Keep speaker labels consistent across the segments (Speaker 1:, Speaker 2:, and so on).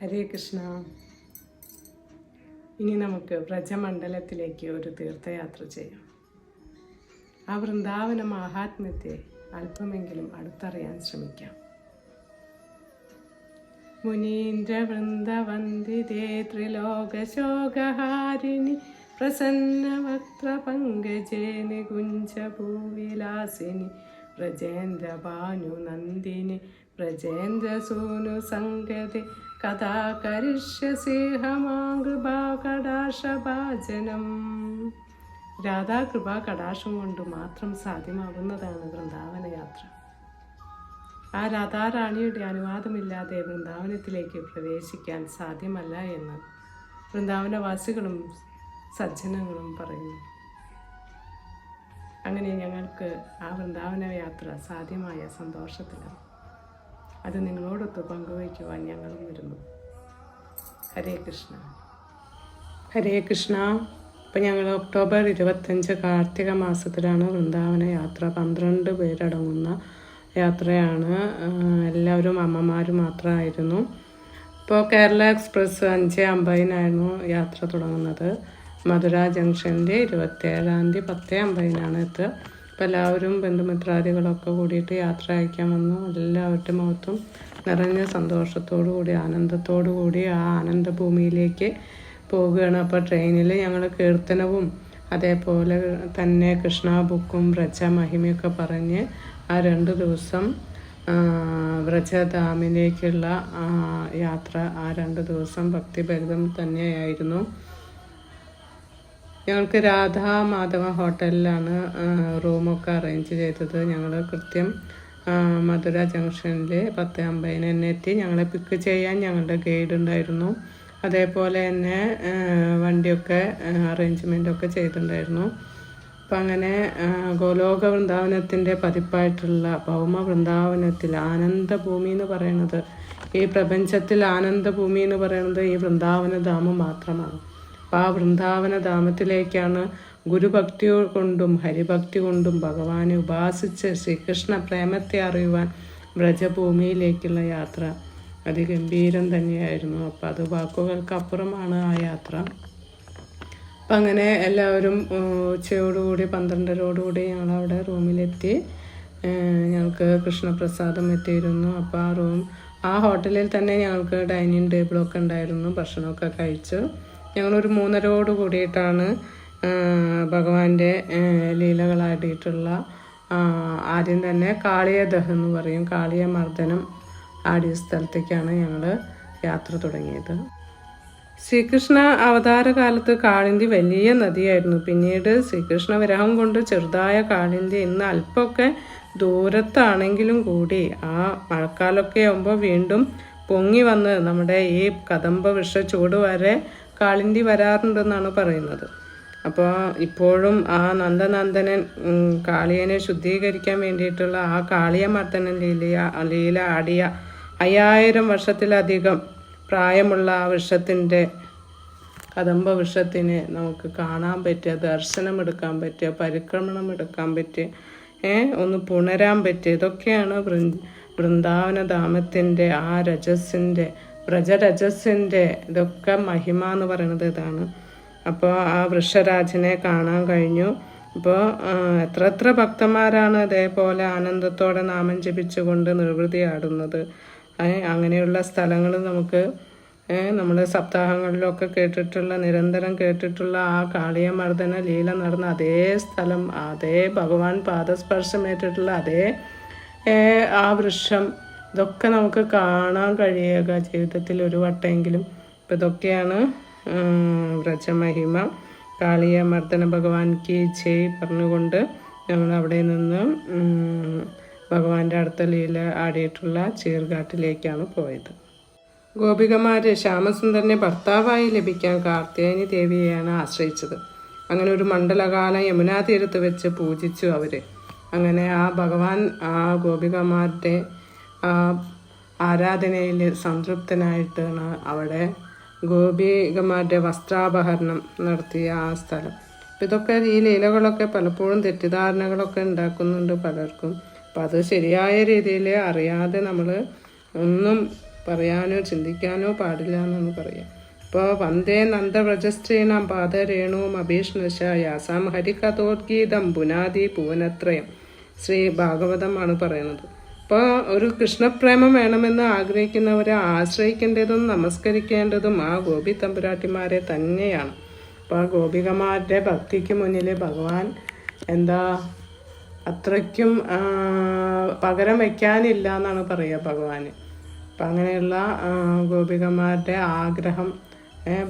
Speaker 1: ഹരേ കൃഷ്ണ. ഇനി നമുക്ക് വ്രജമണ്ഡലത്തിലേക്ക് ഒരു തീർത്ഥയാത്ര ചെയ്യാം. ആ വൃന്ദാവന മാഹാത്മ്യത്തെ അല്പമെങ്കിലും അടുത്തറിയാൻ ശ്രമിക്കാം. മുനീന്ദ്ര വൃന്ദവന്ദിതേ ത്രിലോകശോകഹാരിണി പ്രസന്ന വക്ത്ര പങ്കജേ നികുഞ്ച ഭൂവിലാസിനി രാധാകൃപാ രാധാ കടാശം കൊണ്ട് മാത്രം സാധ്യമാകുന്നതാണ് വൃന്ദാവന യാത്ര ആ രാധാറാണിയുടെ അനുവാദമില്ലാതെ വൃന്ദാവനത്തിലേക്ക് പ്രവേശിക്കാൻ സാധ്യമല്ല എന്ന് വൃന്ദാവനവാസികളും സജ്ജനങ്ങളും പറയുന്നു. അങ്ങനെ ഞങ്ങൾക്ക് ആ വൃന്ദാവന യാത്ര സാധ്യമായ സന്തോഷത്തിലാണ്. അത് നിങ്ങളോടൊത്ത് പങ്കുവയ്ക്കുവാൻ ഞങ്ങളും വരുന്നു. ഹരേ കൃഷ്ണ. ഹരേ കൃഷ്ണ. ഇപ്പം ഞങ്ങൾ ഒക്ടോബർ ഇരുപത്തഞ്ച് കാർത്തിക മാസത്തിലാണ് വൃന്ദാവന യാത്ര. പന്ത്രണ്ട് പേരടങ്ങുന്ന യാത്രയാണ്. എല്ലാവരും അമ്മമാർ മാത്രമായിരുന്നു. ഇപ്പോൾ കേരള എക്സ്പ്രസ് അഞ്ച് അമ്പതിനായിരുന്നു യാത്ര തുടങ്ങുന്നത്. മധുര ജംഗ്ഷനിൽ ഇരുപത്തേഴാം തീയതി പത്ത് അമ്പതിനാണ് എത്തുക അപ്പോൾ എല്ലാവരും ബന്ധുമിത്രാദികളൊക്കെ കൂടിയിട്ട് യാത്ര അയക്കാൻ വന്നു. എല്ലാവരുടെ മുഖത്തും നിറഞ്ഞ സന്തോഷത്തോടു കൂടി ആനന്ദത്തോടു കൂടി ആ ആനന്ദഭൂമിയിലേക്ക് പോവുകയാണ്. അപ്പോൾ ട്രെയിനിൽ ഞങ്ങൾ കീർത്തനവും അതേപോലെ തന്നെ കൃഷ്ണ ബുക്കും വ്രജ മഹിമയൊക്കെ പറഞ്ഞ് ആ രണ്ട് ദിവസം വ്രജധാമിലേക്കുള്ള യാത്ര ആ രണ്ട് ദിവസം ഭക്തിഭരിതം തന്നെയായിരുന്നു. ഞങ്ങൾക്ക് രാധാ മാധവ ഹോട്ടലിലാണ് റൂമൊക്കെ അറേഞ്ച് ചെയ്തത്. ഞങ്ങൾ കൃത്യം മധുര ജംഗ്ഷനിൽ പത്ത് അമ്പതിന് തന്നെ എത്തി. ഞങ്ങളെ പിക്ക് ചെയ്യാൻ ഞങ്ങളുടെ ഗൈഡ് ഉണ്ടായിരുന്നു. അതേപോലെ തന്നെ വണ്ടിയൊക്കെ അറേഞ്ച്മെന്റ് ഒക്കെ ചെയ്തിട്ടുണ്ടായിരുന്നു. അപ്പം അങ്ങനെ ഗോലോക വൃന്ദാവനത്തിന്റെ പതിപ്പായിട്ടുള്ള ഭൗമ വൃന്ദാവനത്തിൽ ആനന്ദഭൂമി എന്ന് പറയുന്നത് ഈ പ്രപഞ്ചത്തിൽ ആനന്ദഭൂമി എന്ന് പറയുന്നത് ഈ വൃന്ദാവന ധാമം മാത്രമാണ്. അപ്പം ആ വൃന്ദാവന ധാമത്തിലേക്കാണ് ഗുരുഭക്തി കൊണ്ടും ഹരിഭക്തി കൊണ്ടും ഭഗവാനെ ഉപാസിച്ച് ശ്രീകൃഷ്ണ പ്രേമത്തെ അറിയുവാൻ വ്രജഭൂമിയിലേക്കുള്ള യാത്ര. അതിഗംഭീരം തന്നെയായിരുന്നു. അപ്പം അത് വാക്കുകൾക്കപ്പുറമാണ് ആ യാത്ര. അപ്പം അങ്ങനെ എല്ലാവരും ഉച്ചയോടുകൂടി പന്ത്രണ്ടരോടുകൂടി ഞങ്ങളവിടെ റൂമിലെത്തി. ഏഹ്, ഞങ്ങൾക്ക് കൃഷ്ണപ്രസാദം എത്തിയിരുന്നു. അപ്പോൾ ആ റൂം ആ ഹോട്ടലിൽ തന്നെ ഞങ്ങൾക്ക് ഡൈനിങ് ടേബിളൊക്കെ ഉണ്ടായിരുന്നു. ഭക്ഷണമൊക്കെ കഴിച്ചു. ഞങ്ങളൊരു മൂന്നരോട് കൂടിയിട്ടാണ് ഭഗവാന്റെ ലീലകളാടിയിട്ടുള്ള ആദ്യം തന്നെ കാളിയദഹ് എന്ന് പറയും. കാളിയ മർദ്ദനം ആടിയ സ്ഥലത്തേക്കാണ് ഞങ്ങൾ യാത്ര തുടങ്ങിയത്. ശ്രീകൃഷ്ണ അവതാര കാലത്ത് കാളിന്തി വലിയ നദിയായിരുന്നു. പിന്നീട് ശ്രീകൃഷ്ണ വിരഹം കൊണ്ട് ചെറുതായ കാളിന്തി ഇന്ന് അല്പമൊക്കെ ദൂരത്താണെങ്കിലും കൂടി ആ മഴക്കാലമൊക്കെ ആകുമ്പോൾ വീണ്ടും പൊങ്ങി വന്ന് നമ്മുടെ ഈ കദംബ വൃക്ഷ ചൂട് വരെ കാളിന്തി വരാറുണ്ടെന്നാണ് പറയുന്നത്. അപ്പോൾ ഇപ്പോഴും ആ നന്ദനന്ദനൻ കാളിയനെ ശുദ്ധീകരിക്കാൻ വേണ്ടിയിട്ടുള്ള ആ കാളിയമർദ്ദനൻ ലീല ലീല ആടിയ അയ്യായിരം വർഷത്തിലധികം പ്രായമുള്ള ആ വൃക്ഷത്തിന്റെ കദംബ വൃക്ഷത്തിന് നമുക്ക് കാണാൻ പറ്റുക ദർശനം എടുക്കാൻ പറ്റുക പരിക്രമണം എടുക്കാൻ പറ്റുക ഏ ഒന്ന് പുണരാൻ പറ്റുക. ഇതൊക്കെയാണ് വൃ- വൃന്ദാവന ധാമത്തിന്റെ ആ രജസിന്റെ വ്രജരജസിന്റെ ഇതൊക്കെ മഹിമ എന്ന് പറയുന്നത് ഇതാണ്. അപ്പോൾ ആ വൃഷരാജനെ കാണാൻ കഴിഞ്ഞു. അപ്പോൾ എത്ര എത്ര ഭക്തന്മാരാണ് അതേപോലെ ആനന്ദത്തോടെ നാമം ജപിച്ചുകൊണ്ട് നിർവൃതിയാടുന്നത് അങ്ങനെയുള്ള സ്ഥലങ്ങൾ നമുക്ക് നമ്മൾ സപ്താഹങ്ങളിലൊക്കെ കേട്ടിട്ടുള്ള നിരന്തരം കേട്ടിട്ടുള്ള ആ കാളിയമർദ്ദന ലീല നടന്ന അതേ സ്ഥലം അതേ ഭഗവാൻ പാദസ്പർശമേറ്റിട്ടുള്ള അതേ ആ വൃക്ഷം ഇതൊക്കെ നമുക്ക് കാണാൻ കഴിയുക ജീവിതത്തിൽ ഒരു വട്ടമെങ്കിലും. ഇപ്പം ഇതൊക്കെയാണ് വ്രജമഹിമ കാളിയ മർദ്ദന ഭഗവാൻ കി ജയ് പറഞ്ഞുകൊണ്ട് ഞങ്ങൾ അവിടെ നിന്ന് ഭഗവാന്റെ അടുത്ത ലീല ആടിയിട്ടുള്ള ചീർഘാട്ടിലേക്കാണ് പോയത്. ഗോപികമാര് ശ്യാമസുന്ദരനെ ഭർത്താവായി ലഭിക്കാൻ കാർത്തികേയനി ദേവിയെയാണ് ആശ്രയിച്ചത്. അങ്ങനെ ഒരു മണ്ഡലകാലം യമുനാ തീരത്ത് വെച്ച് പൂജിച്ചു അവർ. അങ്ങനെ ആ ഭഗവാൻ ആ ഗോപികമാരുടെ ആ ആരാധനയിൽ സംതൃപ്തനായിട്ടാണ് അവിടെ ഗോപികമാരുടെ വസ്ത്രാപഹരണം നടത്തിയ ആ സ്ഥലം. ഇതൊക്കെ ഈ ലീലകളൊക്കെ പലപ്പോഴും തെറ്റിദ്ധാരണകളൊക്കെ ഉണ്ടാക്കുന്നുണ്ട് പലർക്കും. അപ്പം അത് ശരിയായ രീതിയിൽ അറിയാതെ നമ്മൾ ഒന്നും പറയാനോ ചിന്തിക്കാനോ പാടില്ല എന്നാണ് പറയാം. ഇപ്പോൾ വന്ദേ നന്ദവ്രജസ്ത്രീണാം അഭീഷ്ണശ യാസാം ഹരികഥോദ്ഗീതം പുനാദി പൂവനത്രയം. ശ്രീ ഭാഗവതമാണ് പറയുന്നത്. ഇപ്പോൾ ഒരു കൃഷ്ണപ്രേമം വേണമെന്ന് ആഗ്രഹിക്കുന്നവരെ ആശ്രയിക്കേണ്ടതും നമസ്കരിക്കേണ്ടതും ആ ഗോപി തമ്പുരാട്ടിമാരെ തന്നെയാണ്. അപ്പോൾ ആ ഗോപികമാരുടെ ഭക്തിക്ക് മുന്നിൽ ഭഗവാൻ എന്താ അത്രയ്ക്കും പകരം വയ്ക്കാനില്ല എന്നാണ് പറയുക ഭഗവാൻ അപ്പം അങ്ങനെയുള്ള ഗോപികമാരുടെ ആഗ്രഹം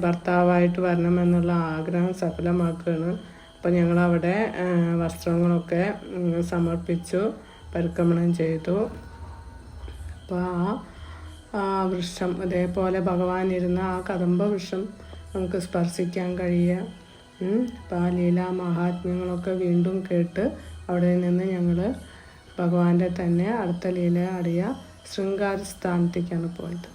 Speaker 1: ഭർത്താവായിട്ട് വരണമെന്നുള്ള ആഗ്രഹം സഫലമാക്കുകയാണ്. അപ്പോൾ ഞങ്ങളവിടെ വസ്ത്രങ്ങളൊക്കെ സമർപ്പിച്ചു. പരിക്രമണം ചെയ്തു. അപ്പോൾ ആ വൃക്ഷം അതേപോലെ ഭഗവാൻ ഇരുന്ന ആ കദംബ വൃക്ഷം നമുക്ക് സ്പർശിക്കാൻ കഴിയുക. അപ്പോൾ ആ ലീലാ മഹാത്മ്യങ്ങളൊക്കെ വീണ്ടും കേട്ട് അവിടെ നിന്ന് ഞങ്ങൾ ഭഗവാന്റെ തന്നെ അടുത്ത ലീല അറിയ ശൃംഗാര സ്ഥാനത്തേക്കാണ് പോയത്.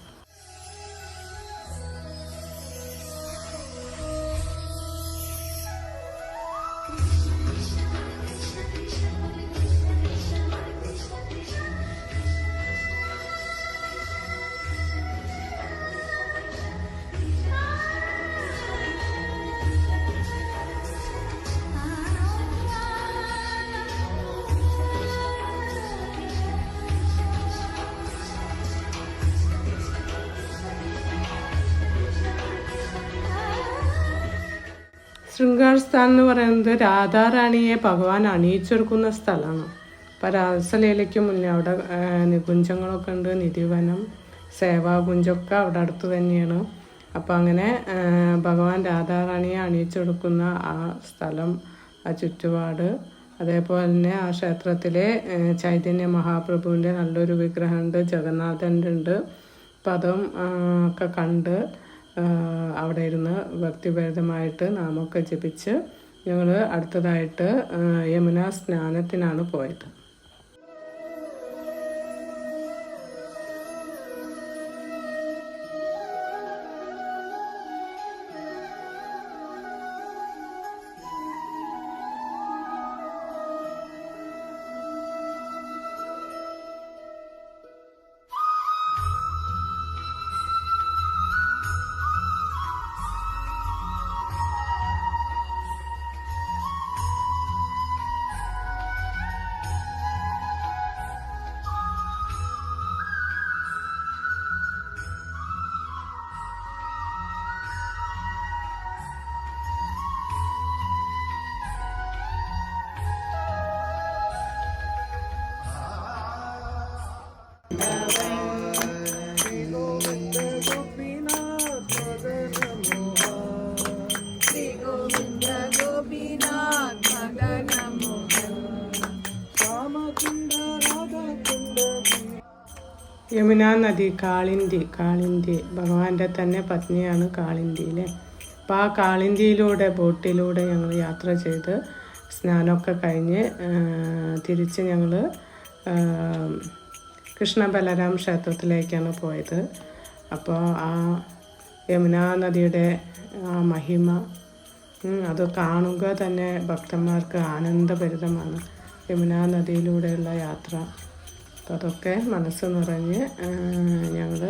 Speaker 1: ശൃംഗാർ സ്ഥാൻ എന്ന് പറയുന്നത് രാധാറാണിയെ ഭഗവാൻ അണിയിച്ചൊരുക്കുന്ന സ്ഥലമാണ്. അപ്പം രാസലീലയ്ക്ക് മുന്നേ അവിടെ നികുഞ്ചങ്ങളൊക്കെ ഉണ്ട് നിധിവനം സേവാകുഞ്ചൊക്കെ അവിടെ അടുത്ത് തന്നെയാണ്. അപ്പം അങ്ങനെ ഭഗവാൻ രാധാറാണിയെ അണിയിച്ചൊടുക്കുന്ന ആ സ്ഥലം ആ ചുറ്റുപാട് അതേപോലെ തന്നെ ആ ക്ഷേത്രത്തിലെ ചൈതന്യ മഹാപ്രഭുവിന്റെ നല്ലൊരു വിഗ്രഹമുണ്ട് ജഗന്നാഥന്റെ ഉണ്ട്. പദം ഒക്കെ കണ്ട് അവിടെ ഇരുന്ന് ഭക്തിഭേദമായിട്ട് നാമൊക്കെ ജപിച്ച് ഞങ്ങൾ അടുത്തതായിട്ട് യമുന സ്നാനത്തിനാണ് പോയത്. യമുന നദി കാളിന്തി കാളിന്തി. ഭഗവാന്റെ തന്നെ പത്നിയാണ് കാളിന്തിയിലെ. അപ്പോൾ ആ കാളിന്തിയിലൂടെ ബോട്ടിലൂടെ ഞങ്ങൾ യാത്ര ചെയ്ത് സ്നാനമൊക്കെ കഴിഞ്ഞ് തിരിച്ച് ഞങ്ങൾ കൃഷ്ണ ബലരാം ക്ഷേത്രത്തിലേക്കാണ് പോയത്. അപ്പോൾ ആ യമുന നദിയുടെ ആ മഹിമ അത് കാണുക തന്നെ ഭക്തന്മാർക്ക് ആനന്ദഭരിതമാണ്. യമുന നദിയിലൂടെയുള്ള യാത്ര. അപ്പോൾ അതൊക്കെ മനസ്സ് നിറഞ്ഞ് ഞങ്ങൾ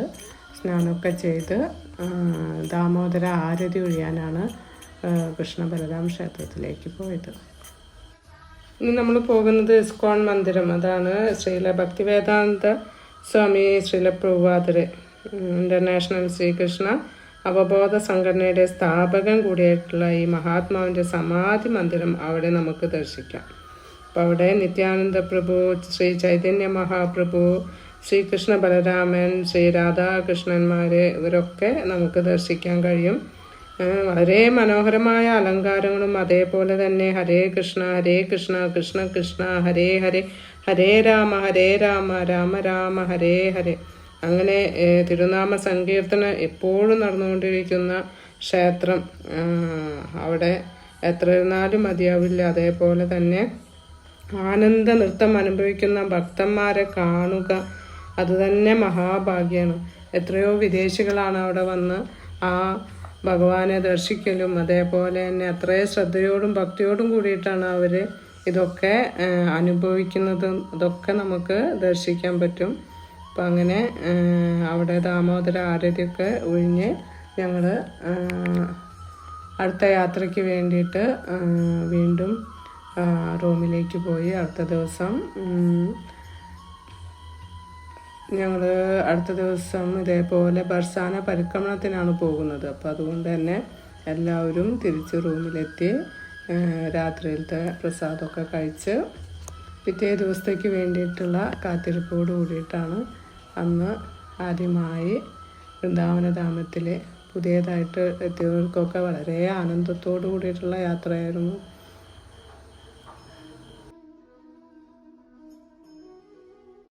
Speaker 1: സ്നാനമൊക്കെ ചെയ്ത് ദാമോദര ആരതി ഒഴിയാനാണ് കൃഷ്ണ ബലരാം ക്ഷേത്രത്തിലേക്ക് പോയത്. ഇനി നമ്മൾ പോകുന്നത് ഇസ്കോൺ മന്ദിരം. അതാണ് ശ്രീല ഭക്തിവേദാന്ത സ്വാമി ശ്രീല പ്രഭുവാദര് ഇന്റർനാഷണൽ ശ്രീകൃഷ്ണ അവബോധ സംഘടനയുടെ സ്ഥാപകൻ കൂടിയായിട്ടുള്ള ഈ മഹാത്മാവിന്റെ സമാധി മന്ദിരം അവിടെ നമുക്ക് ദർശിക്കാം. അപ്പോൾ അവിടെ നിത്യാനന്ദ പ്രഭു ശ്രീ ചൈതന്യ മഹാപ്രഭു ശ്രീകൃഷ്ണ ബലരാമൻ ശ്രീ രാധാകൃഷ്ണന്മാർ ഇവരൊക്കെ നമുക്ക് ദർശിക്കാൻ കഴിയും. വളരെ മനോഹരമായ അലങ്കാരങ്ങളും അതേപോലെ തന്നെ ഹരേ കൃഷ്ണ ഹരേ കൃഷ്ണ കൃഷ്ണ കൃഷ്ണ ഹരേ ഹരേ ഹരേ രാമ ഹരേ രാമ രാമ രാമ ഹരേ ഹരേ. അങ്ങനെ തിരുനാമ സങ്കീർത്തനം എപ്പോഴും നടന്നുകൊണ്ടിരിക്കുന്ന ക്ഷേത്രം അവിടെ എത്ര ഇരുന്നാലും മതിയാവില്ല. അതേപോലെ തന്നെ ആനന്ദ നൃത്തം അനുഭവിക്കുന്ന ഭക്തന്മാരെ കാണുക അത് തന്നെ മഹാഭാഗ്യമാണ് എത്രയോ വിദേശികളാണ് അവിടെ വന്ന് ആ ഭഗവാനെ ദർശിക്കലും അതേപോലെ തന്നെ അത്രയും ശ്രദ്ധയോടും ഭക്തിയോടും കൂടിയിട്ടാണ് അവർ ഇതൊക്കെ അനുഭവിക്കുന്നതും ഇതൊക്കെ നമുക്ക് ദർശിക്കാൻ പറ്റും. അപ്പം അങ്ങനെ അവിടെ ദാമോദര ആരതിയൊക്കെ ഒഴിഞ്ഞ് ഞങ്ങൾ അടുത്ത യാത്രയ്ക്ക് വേണ്ടിയിട്ട് വീണ്ടും റൂമിലേക്ക് പോയി അടുത്ത ദിവസം ഞങ്ങൾ അടുത്ത ദിവസം ഇതേപോലെ ബർസാന പരിക്രമണത്തിനാണ് പോകുന്നത്. അപ്പോൾ അതുകൊണ്ട് തന്നെ എല്ലാവരും തിരിച്ച് റൂമിലെത്തി രാത്രിയിലത്തെ പ്രസാദമൊക്കെ കഴിച്ച് പിറ്റേ ദിവസത്തേക്ക് വേണ്ടിയിട്ടുള്ള കാത്തിരിപ്പോട് കൂടിയിട്ടാണ് അന്ന് ആദ്യമായി വൃന്ദാവനധാമത്തിൽ പുതിയതായിട്ട് എത്തിയവർക്കൊക്കെ വളരെ ആനന്ദത്തോടു കൂടിയിട്ടുള്ള യാത്രയായിരുന്നു.